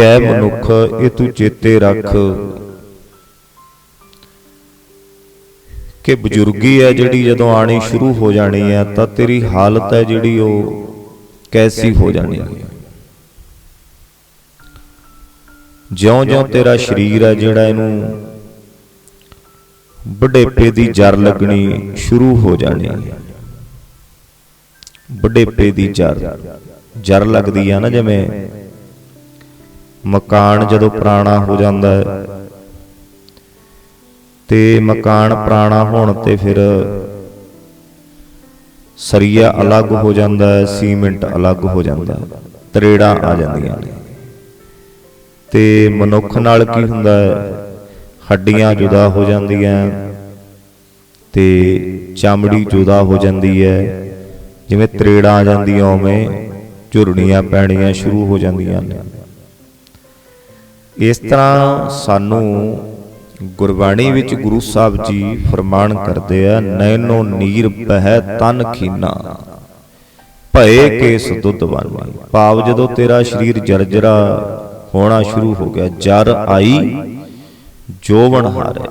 ਐ ਮਨੁੱਖ ਇਹ ਤੂੰ ਚੇਤੇ ਰੱਖ। ਕਿ ਬਜ਼ੁਰਗੀ ਹੈ ਜਿਹੜੀ ਜਦੋਂ ਆਣੀ ਸ਼ੁਰੂ ਹੋ ਜਾਣੀ ਹੈ ਤਾਂ ਤੇਰੀ ਹਾਲਤ ਹੈ ਜਿਹੜੀ ਉਹ ਕੈਸੀ ਹੋ ਜਾਣੀ ਹੈ। ਜਿਉਂ-ਜਿਉਂ ਤੇਰਾ ਸਰੀਰ ਹੈ ਜਿਹੜਾ ਇਹਨੂੰ ਬੁਢੇਪੇ ਦੀ ਜਰ ਲੱਗਣੀ ਸ਼ੁਰੂ ਹੋ ਜਾਣੀ ਹੈ। ਬੁਢੇਪੇ ਦੀ ਜਰ ਜਰ ਲੱਗਦੀ ਆ ਨਾ ਜਿਵੇਂ ਮਕਾਨ ਜਦੋਂ ਪੁਰਾਣਾ ਹੋ ਜਾਂਦਾ ਹੈ। ਤੇ ਮਕਾਨ ਪੁਰਾਣਾ ਹੋਣ ਤੇ ਫਿਰ ਸਰੀਆ ਅਲੱਗ ਹੋ ਜਾਂਦਾ ਹੈ, ਸੀਮੈਂਟ ਅਲੱਗ ਹੋ ਜਾਂਦਾ ਹੈ, ਤਰੇੜਾਂ ਆ ਜਾਂਦੀਆਂ ਨੇ। ਤੇ ਮਨੁੱਖ ਨਾਲ ਕੀ ਹੁੰਦਾ ਹੈ, ਹੱਡੀਆਂ ਜੁਦਾ ਹੋ ਜਾਂਦੀਆਂ, ਤੇ ਚਮੜੀ ਜੁਦਾ ਹੋ ਜਾਂਦੀ ਹੈ, ਜਿਵੇਂ ਤਰੇੜਾਂ ਆ ਜਾਂਦੀਆਂ ਉਵੇਂ, ਝੁਰੜੀਆਂ ਪੈਣੀਆਂ ਸ਼ੁਰੂ ਹੋ ਜਾਂਦੀਆਂ ਨੇ। ਇਸ ਤਰ੍ਹਾਂ ਸਾਨੂੰ ਗੁਰਬਾਣੀ ਵਿੱਚ ਗੁਰੂ ਸਾਹਿਬ ਜੀ ਫਰਮਾਨ ਕਰਦੇ ਆ ਨੈਨੋ ਨੀਰ ਬਹਿ ਤਨ ਖੀਨਾ, ਭਏ ਕੇਸ ਦੁੱਧ ਬਾਨੀ ਭਾਵ ਜਦੋਂ ਤੇਰਾ ਸਰੀਰ ਜਰਜਰਾ ਹੋਣਾ ਸ਼ੁਰੂ ਹੋ ਗਿਆ, ਜਰ ਆਈ, ਜੋਵਣ ਹਾਰੇ।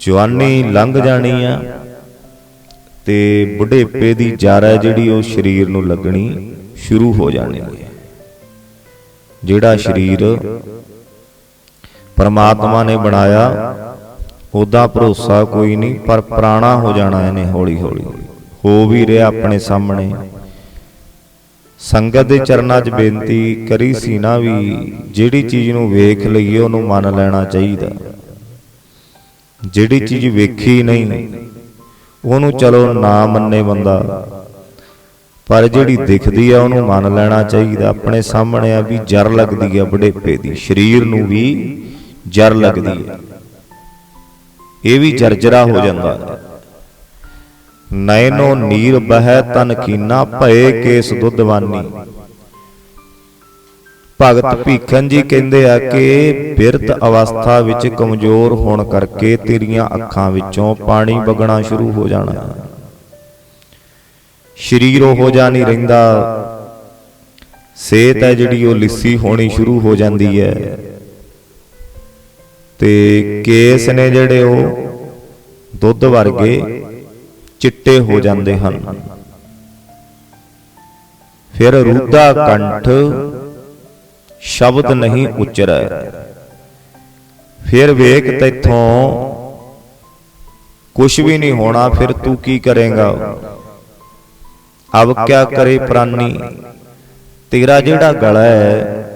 ਜਵਾਨੀ ਲੰਘ ਜਾਣੀ ਆ ਤੇ ਬੁਢੇਪੇ ਦੀ ਜਰ ਹੈ ਜਿਹੜੀ ਉਹ ਸਰੀਰ ਨੂੰ ਲੱਗਣੀ ਸ਼ੁਰੂ ਹੋ ਜਾਣੀ ਹੈ। ਜਿਹੜਾ ਸਰੀਰ ਪਰਮਾਤਮਾ ਨੇ ਬਣਾਇਆ, ਉਹਦਾ ਭਰੋਸਾ ਕੋਈ ਨਹੀਂ, ਪਰ ਪੁਰਾਣਾ ਹੋ ਜਾਣਾ ਇਹਨੇ ਹੌਲੀ ਹੌਲੀ ਹੋ ਵੀ ਰਿਹਾ ਆਪਣੇ ਸਾਹਮਣੇ। ਸੰਗਤ ਦੇ ਚਰਨਾਂ 'ਚ ਬੇਨਤੀ ਕਰੀ ਸੀ ਨਾ ਵੀ ਜਿਹੜੀ ਚੀਜ਼ ਨੂੰ ਵੇਖ ਲਈਏ, ਉਹਨੂੰ ਮੰਨ ਲੈਣਾ ਚਾਹੀਦਾ। ਜਿਹੜੀ ਚੀਜ਼ ਵੇਖੀ ਨਹੀਂ, ਉਹਨੂੰ ਚਲੋ ਨਾ ਮੰਨੇ ਬੰਦਾ। ਪਰ ਜਿਹੜੀ ਦਿਖਦੀ ਆ, ਉਹਨੂੰ ਮੰਨ ਲੈਣਾ ਚਾਹੀਦਾ। ਆਪਣੇ ਸਾਹਮਣੇ ਆ ਵੀ ਜਰ ਲੱਗਦੀ ਆ ਬੁਢੇਪੇ ਦੀ। ਸਰੀਰ ਨੂੰ ਵੀ ਜਰ ਲੱਗਦੀ ਹੈ ਇਹ ਵੀ ਜਰਜਰਾ ਹੋ ਜਾਂਦਾ। ਹੈ ਨੈਨੋ ਨੀਰ ਬਹਿ ਤਨ ਕੀਨਾ ਭਏ ਕੇਸ ਦੁੱਧਵਾਨੀ ਭਗਤ ਭੀਖਨ ਜੀ ਕਹਿੰਦੇ ਆ ਕਿ ਬਿਰਧ ਅਵਸਥਾ ਵਿੱਚ ਕਮਜ਼ੋਰ ਹੋਣ ਕਰਕੇ ਤੇਰੀਆਂ ਅੱਖਾਂ ਵਿੱਚੋਂ ਪਾਣੀ ਵਗਣਾ ਸ਼ੁਰੂ ਹੋ ਜਾਣਾ। ਸਰੀਰ ਉਹ ਜਾ ਨਹੀਂ ਰਹਿੰਦਾ। ਸਿਹਤ ਹੈ ਜਿਹੜੀ ਉਹ ਲਿੱਸੀ ਹੋਣੀ ਸ਼ੁਰੂ ਹੋ ਜਾਂਦੀ ਹੈ। ਤੇ ਕੇਸ ਨੇ ਜਿਹੜੇ ਉਹ ਦੁੱਧ ਵਰਗੇ ਚਿੱਟੇ ਹੋ ਜਾਂਦੇ ਹਨ। ਫਿਰ ਰੂਦਾ ਕੰਠ ਸ਼ਬਦ ਨਹੀਂ ਉਚਰੈ। ਫਿਰ ਵੇਖ ਤੈਥੋਂ ਕੁਝ ਵੀ ਨਹੀਂ ਹੋਣਾ, ਫਿਰ ਤੂੰ ਕੀ ਕਰੇਗਾ? ਅਬ ਕਿਆ ਕਰੇ ਪ੍ਰਾਨੀ? ਤੇਰਾ ਜਿਹੜਾ ਗਲਾ ਹੈ,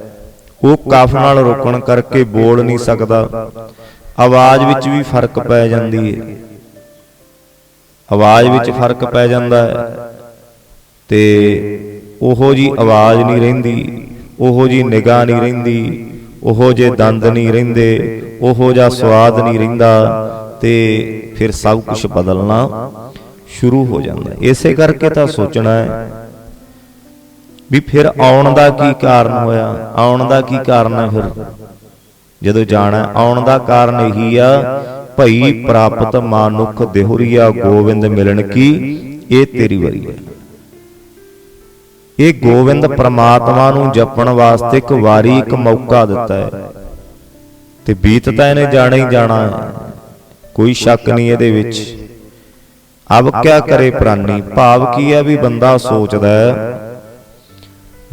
ਉਹ ਕਫ ਨਾਲ ਰੋਕਣ ਕਰਕੇ ਬੋਲ ਨਹੀਂ ਸਕਦਾ। ਆਵਾਜ਼ ਵਿੱਚ ਵੀ ਫ਼ਰਕ ਪੈ ਜਾਂਦੀ ਹੈ ਆਵਾਜ਼ ਵਿੱਚ ਫ਼ਰਕ ਪੈ ਜਾਂਦਾ ਹੈ। ਤੇ ਉਹੋ ਜੀ ਆਵਾਜ਼ ਨਹੀਂ ਰਹਿੰਦੀ, ਉਹੋ ਜੀ ਨਿਗਾਹ ਨਹੀਂ ਰਹਿੰਦੀ, ਉਹੋ ਜੇ ਦੰਦ ਨਹੀਂ ਰਹਿੰਦੇ, ਉਹੋ ਜਿਹਾ ਸਵਾਦ ਨਹੀਂ ਰਹਿੰਦਾ, ਤੇ ਫਿਰ ਸਭ ਕੁਝ ਬਦਲਣਾ। ਸ਼ੁਰੂ ਹੋ ਜਾਂਦਾ ਇਸੇ ਕਰਕੇ ਤਾਂ ਸੋਚਣਾ ਹੈ ਵੀ ਫਿਰ ਆਉਣ ਦਾ ਕੀ ਕਾਰਨ ਹੋਇਆ, ਆਉਣ ਦਾ ਕੀ ਕਾਰਨ ਹੈ ਫਿਰ? ਜਦੋਂ ਜਾਣਾ ਆਉਣ ਦਾ ਕਾਰਨ ਇਹੀ ਆ, ਭਈ ਪ੍ਰਾਪਤ ਮਾਨੁਖ ਦੇਹੁਰੀਆ ਗੋਬਿੰਦ ਮਿਲਣ ਕੀ? ਇਹ ਤੇਰੀ ਵਾਰੀ ਹੈ। ਇਹ ਗੋਬਿੰਦ ਪ੍ਰਮਾਤਮਾ ਨੂੰ ਜਪਣ ਵਾਸਤੇ ਇੱਕ ਵਾਰੀ ਇੱਕ ਮੌਕਾ ਦਿੱਤਾ ਹੈ। ਤੇ ਬੀਤ ਤਾਂ ਇਹਨੇ ਜਾਣਾ ਹੀ ਜਾਣਾ ਹੈ। ਕੋਈ ਸ਼ੱਕ ਨਹੀਂ ਇਹਦੇ ਵਿੱਚ। ਅਬ ਕਿਆ ਕਰੇ ਪ੍ਰਾਨੀ? ਭਾਵ ਕੀ ਹੈ ਵੀ ਬੰਦਾ ਸੋਚਦਾ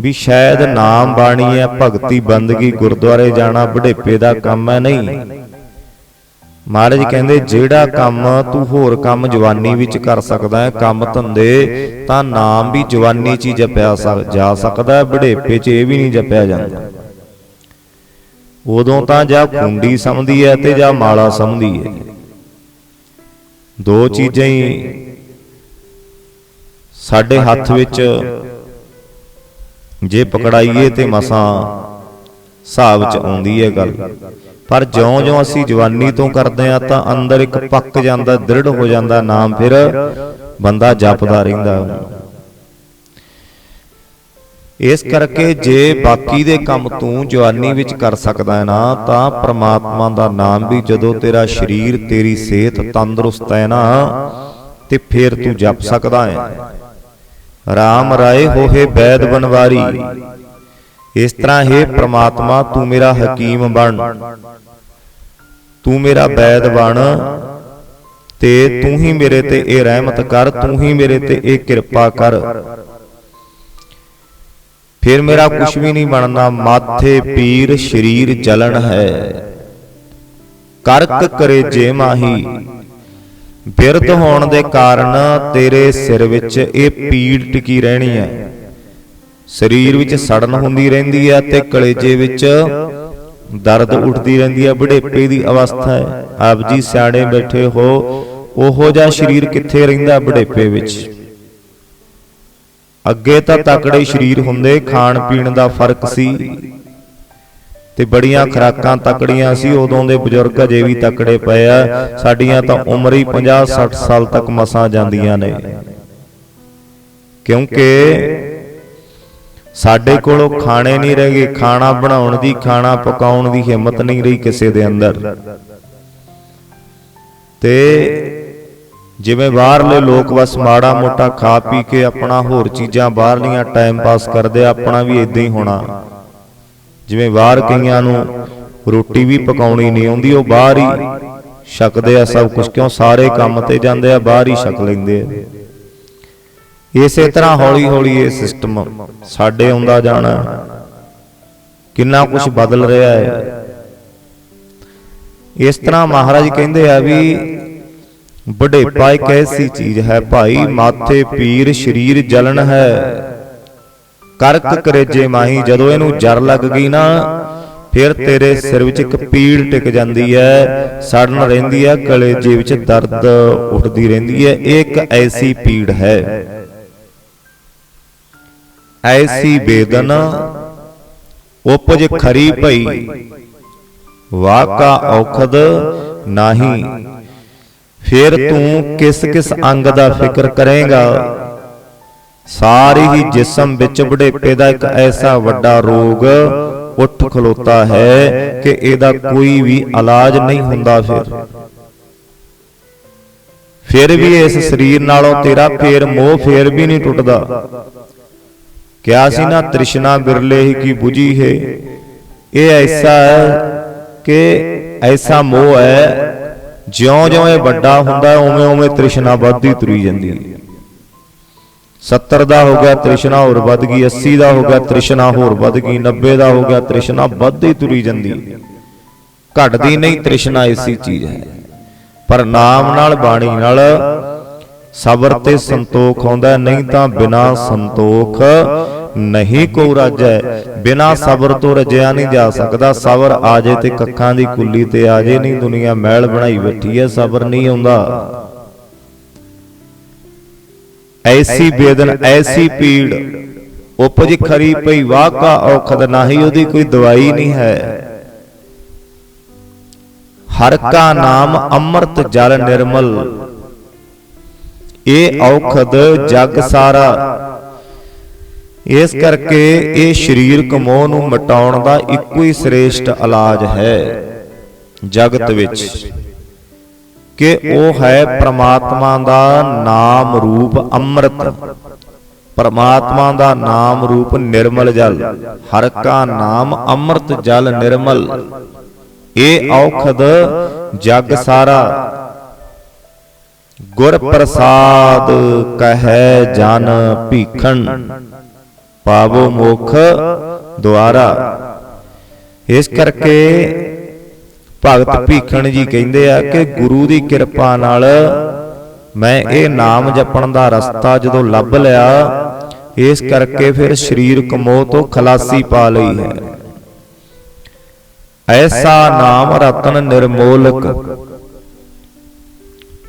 ਵੀ ਸ਼ਾਇਦ ਨਾਮ ਬਾਣੀ ਹੈ ਭਗਤੀ ਬੰਦਗੀ ਗੁਰਦੁਆਰੇ ਜਾਣਾ ਬੁਢੇਪੇ ਦਾ ਕੰਮ ਹੈ ਨਹੀਂ। ਮਹਾਰਾਜ ਕਹਿੰਦੇ ਜਿਹੜਾ ਕੰਮ ਤੂੰ ਹੋਰ ਕੰਮ ਜਵਾਨੀ ਵਿੱਚ ਕਰ ਸਕਦਾ ਹੈ ਕੰਮ ਧੰਦੇ ਤਾਂ ਨਾਮ ਵੀ ਜਵਾਨੀ 'ਚ ਹੀ ਜਪਿਆ ਜਾ ਸਕਦਾ ਹੈ ਬੁਢੇਪੇ 'ਚ ਇਹ ਵੀ ਨਹੀਂ ਜਪਿਆ ਜਾਂਦਾ। ਉਦੋਂ ਤਾਂ ਜਾਂ ਖੁੰਡੀ ਸਮਝਦੀ ਹੈ ਤੇ ਜਾਂ ਮਾਲਾ ਸਮਝਦੀ ਹੈ। ਦੋ ਚੀਜ਼ਾਂ ਹੀ ਸਾਡੇ ਹੱਥ ਵਿੱਚ ਜੇ ਪਕੜਾਈਏ ਤੇ ਮਸਾਂ ਹਿਸਾਬ ਚ ਆਉਂਦੀ ਹੈ ਗੱਲ। ਪਰ ਜਿਉਂ-ਜਿਉਂ ਅਸੀਂ ਜਵਾਨੀ ਤੋਂ ਕਰਦੇ ਆ ਤਾਂ ਅੰਦਰ ਇੱਕ ਪੱਕ ਜਾਂਦਾ ਦ੍ਰਿੜ ਹੋ ਜਾਂਦਾ ਨਾਮ ਫਿਰ ਬੰਦਾ ਜਪਦਾ ਰਹਿੰਦਾ। ਇਸ ਕਰਕੇ ਜੇ ਬਾਕੀ ਦੇ ਕੰਮ ਤੂੰ ਜਵਾਨੀ ਵਿੱਚ ਕਰ ਸਕਦਾ ਹੈ ਨਾ, ਤਾਂ ਪ੍ਰਮਾਤਮਾ ਦਾ ਨਾਮ ਵੀ ਜਦੋਂ ਤੇਰਾ ਸਰੀਰ, ਤੇਰੀ ਸਿਹਤ ਤੰਦਰੁਸਤ ਹੈ ਨਾ, ਤੇ ਫਿਰ ਤੂੰ ਜਪ ਸਕਦਾ ਹੈ। RAM ਰਾਏ ਹੋਏ ਬੈਦ ਬਨਵਾਰੀ। ਇਸ ਤਰ੍ਹਾਂ ਹੈ ਪ੍ਰਮਾਤਮਾ, ਤੂੰ ਮੇਰਾ ਹਕੀਮ ਬਣ। ਤੂੰ ਮੇਰਾ ਬੈਦ ਬਣ ਤੇ ਤੂੰ ਹੀ ਮੇਰੇ ਤੇ ਇਹ ਰਹਿਮਤ ਕਰ, ਤੂੰ ਹੀ ਮੇਰੇ ਤੇ ਇਹ ਕਿਰਪਾ ਕਰ। ਫਿਰ ਮੇਰਾ ਕੁਝ ਵੀ ਨਹੀਂ ਬਣਨਾ ਮਾਥੇ ਪੀਰ ਸਰੀਰ ਜਲਣ ਹੈ। ਕਰਕ ਕਰੇ ਜੇ ਮਾਹੀ। ਬਿਰਧ ਹੋਣ ਦੇ ਕਾਰਨ ਤੇਰੇ ਸਿਰ ਵਿੱਚ ਇਹ ਪੀੜ ਟਿਕੀ ਰਹਿਣੀ ਹੈ। ਸਰੀਰ ਵਿੱਚ ਸੜਨ ਹੁੰਦੀ ਰਹਿੰਦੀ ਹੈ ਤੇ ਕਲੇਜੇ ਵਿੱਚ ਦਰਦ ਉੱਠਦੀ ਰਹਿੰਦੀ ਹੈ ਬੁਢੇਪੇ ਦੀ ਅਵਸਥਾ ਹੈ। ਆਪ ਜੀ ਸਿਆਣੇ ਬੈਠੇ ਹੋ ਉਹੋ ਜਿਹਾ ਸਰੀਰ ਕਿੱਥੇ ਰਹਿੰਦਾ ਬੁਢੇਪੇ ਵਿੱਚ? ਅੱਗੇ ਤਾਂ ਤਕੜੇ ਸਰੀਰ ਹੁੰਦੇ ਖਾਣ ਪੀਣ ਦਾ ਫ਼ਰਕ ਸੀ। ਤੇ ਬੜੀਆਂ ਖਰਾਕਾਂ ਤਕੜੀਆਂ ਸੀ ਉਦੋਂ ਦੇ ਬਜ਼ੁਰਗ ਅਜੇ ਵੀ ਤਕੜੇ ਪਏ ਆ। ਸਾਡੀਆਂ ਤਾਂ ਉਮਰ ਹੀ 50 60 ਸਾਲ ਤੱਕ ਮਸਾਂ ਜਾਂਦੀਆਂ ਨੇ। ਕਿਉਂਕਿ ਸਾਡੇ ਕੋਲੋਂ ਖਾਣੇ ਨਹੀਂ ਰਹਿ ਗਏ ਖਾਣਾ ਬਣਾਉਣ ਦੀ ਖਾਣਾ ਪਕਾਉਣ ਦੀ ਹਿੰਮਤ ਨਹੀਂ ਰਹੀ ਕਿਸੇ ਦੇ ਅੰਦਰ। ਤੇ ਜਿਵੇਂ ਬਾਹਰਲੇ ਲੋਕ ਬਸ ਮਾੜਾ ਮੋਟਾ ਖਾ ਪੀ ਕੇ ਆਪਣਾ ਹੋਰ ਚੀਜ਼ਾਂ ਬਾਹਰਲੀਆਂ ਟਾਈਮ ਪਾਸ ਕਰਦੇ ਆ, ਆਪਣਾ ਵੀ ਇਦਾਂ ਹੀ ਹੋਣਾ। ਜਿਵੇਂ ਬਾਹਰ ਕਈਆਂ ਨੂੰ ਰੋਟੀ ਵੀ ਪਕਾਉਣੀ ਨਹੀਂ ਆਉਂਦੀ ਉਹ ਬਾਹਰ ਹੀ ਛਕਦੇ ਆ ਸਭ ਕੁਝ ਕਿਉਂ ਸਾਰੇ ਕੰਮ ਤੇ ਜਾਂਦੇ ਆ ਬਾਹਰ ਹੀ ਛਕ ਲੈਂਦੇ ਆ। ਇਸੇ ਤਰ੍ਹਾਂ ਹੌਲੀ ਹੌਲੀ ਇਹ ਸਿਸਟਮ ਸਾਡੇ ਆਉਂਦਾ ਜਾਣਾ। ਕਿੰਨਾ ਕੁਝ ਬਦਲ ਰਿਹਾ ਹੈ। ਇਸ ਤਰ੍ਹਾਂ ਮਹਾਰਾਜ ਕਹਿੰਦੇ ਆ ਵੀ ਬੁਢੇਪਾ ਇੱਕ ਐਸੀ ਚੀਜ਼ ਹੈ ਭਾਈ ਮਾਥੇ ਪੀਰ ਸਰੀਰ ਜਲਨ ਹੈ। ਕਰਕ ਕਰੇਜੇ ਮਾਹੀ ਜਦੋਂ ਇਹਨੂੰ ਜਰ ਲੱਗ ਗਈ ਨਾ ਫਿਰ ਤੇਰੇ ਸਿਰ ਵਿੱਚ ਇੱਕ ਪੀੜ ਟਿਕ ਜਾਂਦੀ ਹੈ। ਸੜਨ ਰਹਿੰਦੀ ਹੈ ਕਲੇਜੇ ਵਿੱਚ ਦਰਦ ਉੱਠਦੀ ਰਹਿੰਦੀ ਹੈ। ਇਹ ਇੱਕ ਐਸੀ ਪੀੜ ਹੈ। ਐਸੀ ਬੇਦਨ ਉਪਜ ਖਰੀ ਭਈ। ਵਾਕਾ ਔਖਦ ਨਹੀਂ। ਫਿਰ ਤੂੰ ਕਿਸ ਕਿਸ ਅੰਗ ਦਾ ਫਿਕਰ ਕਰੇਗਾ? ਸਾਰੀ ਹੀ ਜਿਸਮ ਵਿੱਚ ਬੁਢੇਪੇ ਦਾ ਇੱਕ ਐਸਾ ਵੱਡਾ ਰੋਗ ਉੱਠ ਖਲੋਤਾ ਹੈ ਕਿ ਇਹਦਾ ਕੋਈ ਵੀ ਇਲਾਜ ਨਹੀਂ ਹੁੰਦਾ ਫਿਰ। ਫਿਰ ਵੀ ਇਸ ਸਰੀਰ ਨਾਲੋਂ ਤੇਰਾ ਫੇਰ ਮੋਹ ਫੇਰ ਵੀ ਨਹੀਂ ਟੁੱਟਦਾ। ਕਿਆ ਸੀ ਨਾ ਤ੍ਰਿਸ਼ਨਾ ਬਿਰਲੇ ਹੀ ਕੀ 부ਜੀ ਹੈ? ਇਹ ਐਸਾ ਹੈ ਕਿ ਐਸਾ ਮੋਹ ਹੈ ਜਿਉਂ-ਜਿਉਂ ਇਹ ਵੱਡਾ ਹੁੰਦਾ, ਉਵੇਂ-ਉਵੇਂ ਤ੍ਰਿਸ਼ਨਾ ਵੱਧਦੀ ਤੁਰੀ ਜਾਂਦੀ ਹੈ। 70 ਦਾ ਹੋ ਗਿਆ, ਤ੍ਰਿਸ਼ਨਾ ਹੋਰ ਵੱਧ ਗਈ 80 ਦਾ ਹੋ ਗਿਆ, ਤ੍ਰਿਸ਼ਨਾ ਹੋਰ ਵੱਧ ਗਈ 90 ਦਾ ਹੋ ਗਿਆ, ਤ੍ਰਿਸ਼ਨਾ ਵੱਧਦੀ ਤੁਰੀ ਜਾਂਦੀ ਹੈ। ਘਟਦੀ ਨਹੀਂ, ਤ੍ਰਿਸ਼ਨਾ ਐਸੀ ਚੀਜ਼ ਹੈ। ਪਰ ਨਾਮ ਨਾਲ, ਬਾਣੀ ਨਾਲ ਸਬਰ ਤੇ ਸੰਤੋਖ ਆਉਂਦਾ ਨਹੀਂ ਤਾਂ ਬਿਨਾ ਸੰਤੋਖ ਨਹੀਂ ਕੋ ਰਾਜੈ ਬਿਨਾ ਸਬਰ ਤੋਂ ਰਜਿਆ ਨਹੀਂ ਜਾ ਸਕਦਾ। ਸਬਰ ਆ ਜੇ ਤੇ ਕੱਖਾਂ ਦੀ ਕੁੱਲੀ ਤੇ ਆ ਜੇ ਨਹੀਂ ਦੁਨੀਆ ਮਹਿਲ ਬਣਾਈ ਬੈਠੀ ਹੈ ਸਬਰ ਨਹੀਂ ਆਉਂਦਾ। ਐਸੀ ਬੇਦਨ ਐਸੀ ਪੀੜ। ਉਪਜ ਖਰੀ ਪਈ ਵਾਕਾ ਔਖਦ ਨਹੀਂ ਉਹਦੀ ਕੋਈ ਦਵਾਈ ਨਹੀਂ ਹੈ। ਹਰ ਕਾ ਨਾਮ ਅੰਮ੍ਰਿਤ ਜਲ ਨਿਰਮਲ। ਇਹ ਔਖਦ ਜਗ ਸਾਰਾ। ਇਸ ਕਰਕੇ ਇਹ ਸਰੀਰਕ ਮੋਹ ਨੂੰ ਮਟਾਉਣ ਦਾ ਇੱਕੋ ਹੀ ਸ੍ਰੇਸ਼ਟ ਇਲਾਜ ਹੈ, ਜਗਤ ਵਿੱਚ। ਕਿ ਉਹ ਹੈ ਪ੍ਰਮਾਤਮਾ ਦਾ ਨਾਮ ਰੂਪ ਅੰਮ੍ਰਿਤ। ਪਰਮਾਤਮਾ ਦਾ ਨਾਮ ਰੂਪ ਨਿਰਮਲ ਜਲ। ਹਰ ਕਾ ਨਾਮ ਅੰਮ੍ਰਿਤ ਜਲ ਨਿਰਮਲ। ਇਹ ਔਖਦ ਜਗ ਸਾਰਾ। ਗੁਰ ਪ੍ਰਸਾਦ ਕਹੈ ਜਨ ਭੀਖਣ। ਪਾਵੋ ਮੁਖ ਦੁਆਰਾ। ਇਸ ਕਰਕੇ ਭਗਤ ਭੀਖਣ ਜੀ ਕਹਿੰਦੇ ਆ ਕਿ ਗੁਰੂ ਦੀ ਕਿਰਪਾ ਨਾਲ ਮੈਂ ਇਹ ਨਾਮ ਜਪਣ ਦਾ ਰਸਤਾ ਜਦੋਂ ਲੱਭ ਲਿਆ, ਇਸ ਕਰਕੇ ਫਿਰ ਸਰੀਰਕ ਮੋਹ ਤੋਂ ਖਲਾਸੀ ਪਾ ਲਈ ਹੈ। ਐਸਾ ਨਾਮ ਰਤਨ ਨਿਰਮੋਲਕ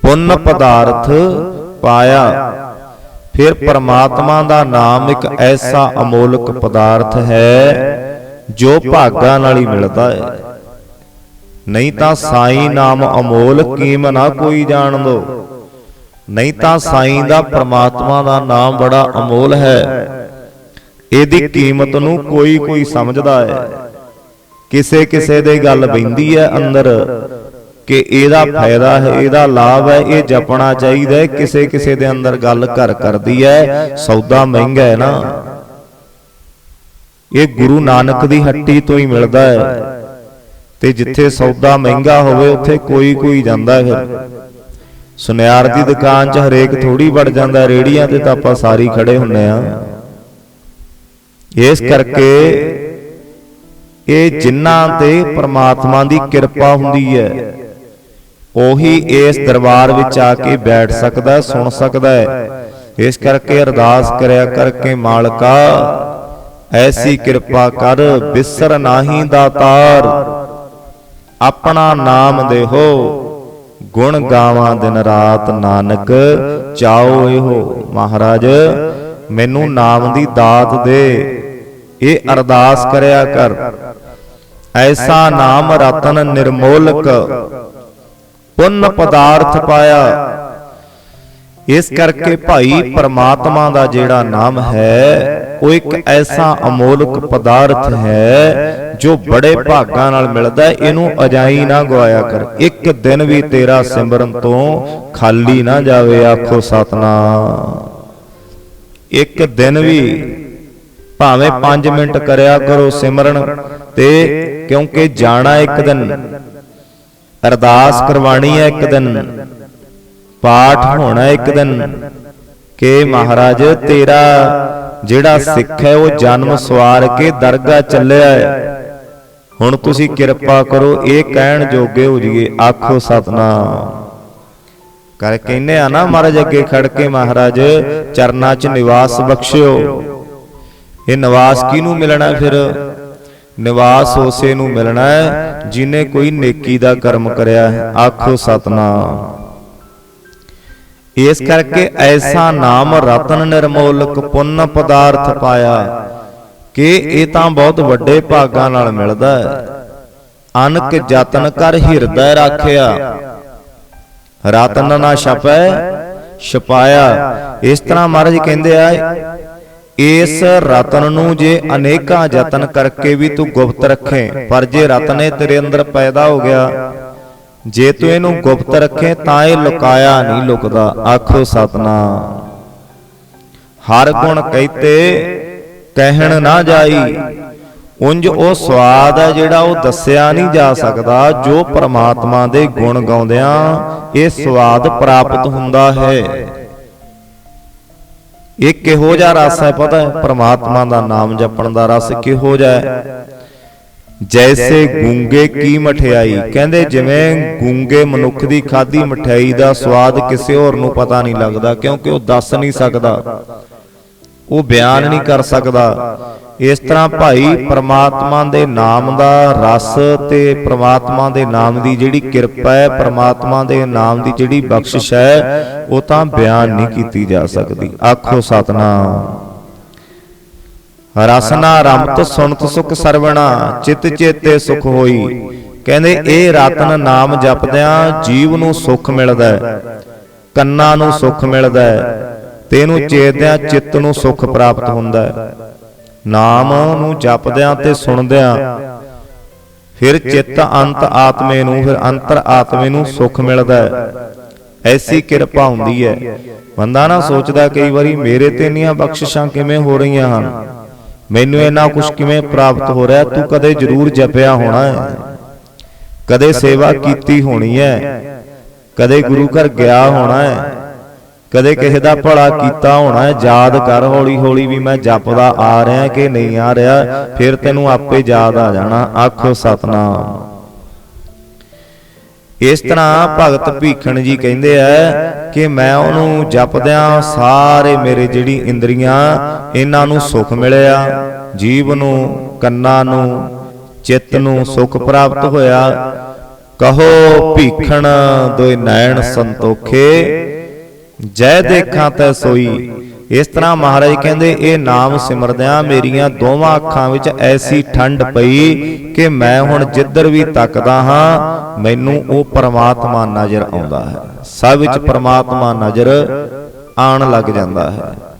ਪੁੰਨ ਪਦਾਰਥ ਪਾਇਆ। ਫਿਰ ਪਰਮਾਤਮਾ ਦਾ ਨਾਮ ਇੱਕ ਐਸਾ ਅਮੋਲਕ ਪਦਾਰਥ ਹੈ ਜੋ ਭਾਗਾਂ ਨਾਲ ਹੀ ਮਿਲਦਾ ਹੈ। ਨਹੀਂ ਤਾਂ ਸਾਈ ਨਾਮ ਅਮੋਲ ਕੀਮ ਨਾ ਕੋਈ ਜਾਣ ਦੋ। ਨਹੀਂ ਤਾਂ ਸਾਈ ਦਾ ਪ੍ਰਮਾਤਮਾ ਦਾ ਨਾਮ ਬੜਾ ਅਮੋਲ ਹੈ। ਇਹਦੀ ਕੀਮਤ ਨੂੰ ਕੋਈ ਕੋਈ ਸਮਝਦਾ ਹੈ। ਕਿਸੇ ਕਿਸੇ ਦੇ ਗੱਲ ਬੈਂਦੀ ਹੈ ਅੰਦਰ। ਕਿ ਇਹਦਾ ਫਾਇਦਾ ਹੈ ਇਹਦਾ ਲਾਭ ਹੈ ਇਹ ਜਪਣਾ ਚਾਹੀਦਾ ਹੈ ਕਿਸੇ ਕਿਸੇ ਦੇ ਅੰਦਰ ਗੱਲ ਘਰ ਕਰਦੀ ਹੈ ਸੌਦਾ ਮਹਿੰਗਾ ਹੈ ਨਾ। ਇਹ ਗੁਰੂ ਨਾਨਕ ਦੀ ਹੱਟੀ ਤੋਂ ਹੀ ਮਿਲਦਾ ਹੈ। ਤੇ ਜਿੱਥੇ ਸੌਦਾ ਮਹਿੰਗਾ ਹੋਵੇ ਉੱਥੇ ਕੋਈ ਕੋਈ ਜਾਂਦਾ ਹੈ। ਫਿਰ ਸੁਨਿਆਰ ਦੀ ਦੁਕਾਨ 'ਚ ਹਰੇਕ ਥੋੜੀ ਵੜ ਜਾਂਦਾ ਰੇੜੀਆਂ ਤੇ ਤਾਂ ਆਪਾਂ ਸਾਰੀ ਖੜੇ ਹੁੰਨੇ ਆ ਇਸ ਕਰਕੇ ਇਹ ਜਿਨ੍ਹਾਂ ਤੇ ਪ੍ਰਮਾਤਮਾ ਦੀ ਕਿਰਪਾ ਹੁੰਦੀ ਹੈ। ਉਹੀ ਇਸ ਦਰਬਾਰ ਵਿੱਚ ਆ ਕੇ ਬੈਠ ਸਕਦਾ ਸੁਣ ਸਕਦਾ। ਹੈ। ਇਸ ਕਰਕੇ ਅਰਦਾਸ ਕਰਿਆ ਕਰਕੇ ਮਾਲਕਾ ਐਸੀ ਕਿਰਪਾ ਕਰ ਬਿਸਰ ਨਾਹੀ ਦਾਤਾਰ। ਆਪਣਾ ਨਾਮ ਦੇਹੋ। ਗੁਣ ਗਾਵਾਂ ਦਿਨ ਰਾਤ ਨਾਨਕ ਚਾਓ ਇਹੋ ਮਹਾਰਾਜ ਮੈਨੂੰ ਨਾਮ ਦੀ ਦਾਤ ਦੇ। ਇਹ ਅਰਦਾਸ ਕਰਿਆ ਕਰ। ਐਸਾ ਨਾਮ ਰਤਨ ਨਿਰਮੋਲਕ। ਪੁੰਨ ਪਦਾਰਥ ਪਾਇਆ। ਇਸ ਕਰਕੇ ਭਾਈ ਪਰਮਾਤਮਾ ਦਾ ਜਿਹੜਾ ਨਾਮ ਹੈ, ਉਹ ਇੱਕ ਐਸਾ ਅਮੋਲਕ ਪਦਾਰਥ ਹੈ, ਜੋ ਬੜੇ ਭਾਗਾਂ ਨਾਲ ਮਿਲਦਾ ਹੈ। ਇਹਨੂੰ ਅਜਾਈ ਨਾ ਗਵਾਇਆ ਕਰ। ਇੱਕ ਦਿਨ ਵੀ ਤੇਰਾ ਸਿਮਰਨ ਤੋਂ ਖਾਲੀ ਨਾ ਜਾਵੇ, ਆਖੋ ਸਤਨਾਮ। ਇੱਕ ਦਿਨ ਵੀ ਭਾਵੇਂ 5 ਮਿੰਟ ਕਰਿਆ ਕਰੋ ਸਿਮਰਨ ਤੇ, ਕਿਉਂਕਿ ਜਾਣਾ ਇੱਕ ਦਿਨ। ਅਰਦਾਸ ਕਰਵਾਣੀ ਹੈ ਇੱਕ ਦਿਨ। ਪਾਠ ਹੋਣਾ ਇੱਕ ਦਿਨ। ਕਿ ਮਹਾਰਾਜ ਤੇਰਾ ਜਿਹੜਾ ਸਿੱਖ ਹੈ ਉਹ ਜਨਮ ਸਵਾਰ ਕੇ ਦਰਗਾਹ ਚੱਲਿਆ ਹੈ। ਹੁਣ ਤੁਸੀਂ ਕਿਰਪਾ ਕਰੋ ਇਹ ਕਹਿਣ ਜੋਗੇ ਹੋ ਜੀਏ ਆਖੋ ਸਤਨਾਮ। ਕਰ ਕਹਿੰਦੇ ਆ ਨਾ ਮਹਾਰਾਜ ਅੱਗੇ ਖੜ ਕੇ ਮਹਾਰਾਜ ਚਰਨਾਂ 'ਚ ਨਿਵਾਸ ਬਖਸ਼ਿਓ। ਇਹ ਨਿਵਾਸ ਕਿਹਨੂੰ ਮਿਲਣਾ ਫਿਰ? ਨਿਵਾਸ ਉਸੇ ਨੂੰ ਮਿਲਣਾ ਹੈ, ਜਿਨੇ ਕੋਈ ਨੇਕੀ ਦਾ ਕਰਮ ਕਰਿਆ ਹੈ। ਆਖੋ ਸਤਨਾਮ। ਇਸ ਕਰਕੇ ਐਸਾ ਨਾਮ ਰਤਨ ਨਿਰਮੋਲਕ ਪੁੰਨ ਪਦਾਰਥ ਪਾਇਆ ਕਿ ਇਹ ਤਾਂ ਬਹੁਤ ਵੱਡੇ ਭਾਗਾਂ ਨਾਲ ਮਿਲਦਾ ਹੈ। ਅਨਕ ਯਤਨ ਕਰ ਹਿਰਦੈ ਰਾਖਿਆ। ਰਤਨ ਨਾ ਛਪੈ, ਛਪਾਇਆ। ਇਸ ਤਰ੍ਹਾਂ ਮਹਾਰਾਜ ਕਹਿੰਦੇ ਆ ਇਸ ਰਤਨ ਨੂੰ ਜੇ ਅਨੇਕਾਂ ਯਤਨ ਕਰਕੇ ਵੀ ਤੂੰ ਗੁਪਤ ਰੱਖੇ, ਪਰ ਜੇ ਰਤਨ ਇਹ ਤੇਰੇ ਅੰਦਰ ਪੈਦਾ ਹੋ ਗਿਆ, ਜੇ ਤੂੰ ਇਹਨੂੰ ਗੁਪਤ ਰੱਖੇ ਤਾਂ ਇਹ ਲੁਕਾਇਆ ਨਹੀਂ ਲੁਕਦਾ। ਆਖੋ ਸਤਨਾਮ। ਹਰ ਗੁਣ ਕਹਿਤੇ ਕਹਿਣ ਨਾ ਜਾਈ। ਉੰਜ ਉਹ ਸਵਾਦ ਹੈ ਜਿਹੜਾ ਉਹ ਦੱਸਿਆ ਨਹੀਂ ਜਾ ਸਕਦਾ, ਜੋ ਪ੍ਰਮਾਤਮਾ ਦੇ ਗੁਣ ਗਾਉਂਦਿਆਂ ਇਹ ਸਵਾਦ ਪ੍ਰਾਪਤ ਹੁੰਦਾ ਹੈ। ਇਹ ਕਿਹੋ ਜਿਹਾ ਰਸ ਹੈ ਪਤਾ ਹੈ? ਪ੍ਰਮਾਤਮਾ ਦਾ ਨਾਮ ਜਪਣ ਦਾ ਰਸ ਕਿਹੋ ਜਿਹਾ ਹੈ? ਜੈਸੇ ਗੂੰਗੇ ਕੀ ਮਠਿਆਈ? ਕਹਿੰਦੇ ਜਿਵੇਂ ਗੂੰਗੇ ਮਨੁੱਖ ਦੀ ਖਾਦੀ ਮਠਿਆਈ ਦਾ ਸਵਾਦ ਕਿਸੇ ਹੋਰ ਨੂੰ ਪਤਾ ਨਹੀਂ ਲੱਗਦਾ, ਕਿਉਂਕਿ ਉਹ ਦੱਸ ਨਹੀਂ ਸਕਦਾ। ਉਹ ਬਿਆਨ ਨਹੀਂ ਕਰ ਸਕਦਾ। ਇਸ ਤਰ੍ਹਾਂ ਭਾਈ ਪ੍ਰਮਾਤਮਾ ਦੇ ਨਾਮ ਦਾ ਰਸ ਤੇ ਪ੍ਰਮਾਤਮਾ ਦੇ ਨਾਮ ਦੀ ਜਿਹੜੀ ਕਿਰਪਾ ਹੈ, ਪ੍ਰਮਾਤਮਾ ਦੇ ਨਾਮ ਦੀ ਜਿਹੜੀ ਬਖਸ਼ਿਸ਼ ਹੈ, ਉਹ ਤਾਂ ਬਿਆਨ ਨਹੀਂ ਕੀਤੀ ਜਾ ਸਕਦੀ। ਆਖੋ ਸਤਨਾਮ। ਰਸਨਾ ਰਮਤ ਸੁਣਤ ਸੁਖ ਸਰਵਣਾ, ਚਿਤ ਚੇਤੇ ਸੁਖ ਹੋਈ। ਕਹਿੰਦੇ, ਇਹ ਰਤਨ ਨਾਮ ਜਪਦਿਆਂ ਜੀਵ ਨੂੰ ਸੁਖ ਮਿਲਦਾ ਹੈ, ਕੰਨਾਂ ਨੂੰ ਸੁਖ ਮਿਲਦਾ ਹੈ। ਤੇ ਇਹਨੂੰ ਚੇਤਦਿਆਂ ਚਿੱਤ ਨੂੰ ਸੁਖ ਪ੍ਰਾਪਤ ਹੁੰਦਾ ਹੈ। ਨਾਮ ਨੂੰ ਜਪਦਿਆਂ ਤੇ ਸੁਣਦਿਆਂ। ਫਿਰ ਚਿੱਤ ਅੰਤ ਆਤਮੇ ਨੂੰ ਫਿਰ ਅੰਤਰ ਆਤਮੇ ਨੂੰ ਸੁਖ ਮਿਲਦਾ ਹੈ। ਐਸੀ ਕਿਰਪਾ ਹੁੰਦੀ ਹੈ। ਬੰਦਾ ਨਾ ਸੋਚਦਾ ਕਈ ਵਾਰੀ ਮੇਰੇ ਤੇ ਇੰਨੀਆਂ ਬਖਸ਼ਿਸ਼ਾਂ ਕਿਵੇਂ ਹੋ ਰਹੀਆਂ ਹਨ? ਮੈਨੂੰ ਇੰਨਾ ਕੁਝ ਕਿਵੇਂ ਪ੍ਰਾਪਤ ਹੋ ਰਿਹਾ? ਤੂੰ ਕਦੇ ਜ਼ਰੂਰ ਜਪਿਆ ਹੋਣਾ ਹੈ। ਕਦੇ ਸੇਵਾ ਕੀਤੀ ਹੋਣੀ ਹੈ। ਕਦੇ ਗੁਰੂ ਘਰ ਗਿਆ ਹੋਣਾ ਹੈ। ਕਦੇ ਕਿਸੇ ਦਾ ਭਲਾ ਕੀਤਾ ਹੋਣਾ ਹੈ ਯਾਦ ਕਰ ਹੌਲੀ ਹੌਲੀ ਵੀ ਮੈਂ ਜਪਦਾ ਆ ਰਿਹਾ ਕਿ ਨਹੀਂ ਆ ਰਿਹਾ ਫਿਰ ਤੈਨੂੰ ਆਪੇ ਯਾਦ ਆ ਜਾਣਾ। ਆਖੋ ਸਤਨਾਮ। ਇਸ ਤਰ੍ਹਾਂ ਭਗਤ ਭੀਖਣ ਜੀ ਕਹਿੰਦੇ ਆ ਕਿ ਮੈਂ ਉਹਨੂੰ ਜਪਦਿਆਂ ਸਾਰੇ ਮੇਰੇ ਜਿਹੜੀ ਇੰਦਰੀਆਂ ਇਹਨਾਂ ਨੂੰ ਸੁਖ ਮਿਲਿਆ ਜੀਵ ਨੂੰ ਕੰਨਾਂ ਨੂੰ ਚਿੱਤ ਨੂੰ ਸੁਖ ਪ੍ਰਾਪਤ ਹੋਇਆ। ਕਹੋ ਭੀਖਣ ਦੋਇ ਨੈਣ ਸੰਤੋਖੇ ਜੈ ਦੇਖਾਂ ਤੈ ਸੋਈ। ਇਸ ਤਰ੍ਹਾਂ ਮਹਾਰਾਜ ਕਹਿੰਦੇ, ਇਹ ਨਾਮ ਸਿਮਰਦਿਆਂ ਮੇਰੀਆਂ ਦੋਵਾਂ ਅੱਖਾਂ ਵਿੱਚ ਐਸੀ ਠੰਡ ਪਈ ਕਿ ਮੈਂ ਹੁਣ ਜਿੱਧਰ ਵੀ ਤੱਕਦਾ ਹਾਂ, ਮੈਨੂੰ ਉਹ ਪਰਮਾਤਮਾ ਨਜ਼ਰ ਆਉਂਦਾ ਹੈ। ਸਭ ਵਿੱਚ ਪਰਮਾਤਮਾ ਨਜ਼ਰ ਆਣ ਲੱਗ ਜਾਂਦਾ ਹੈ।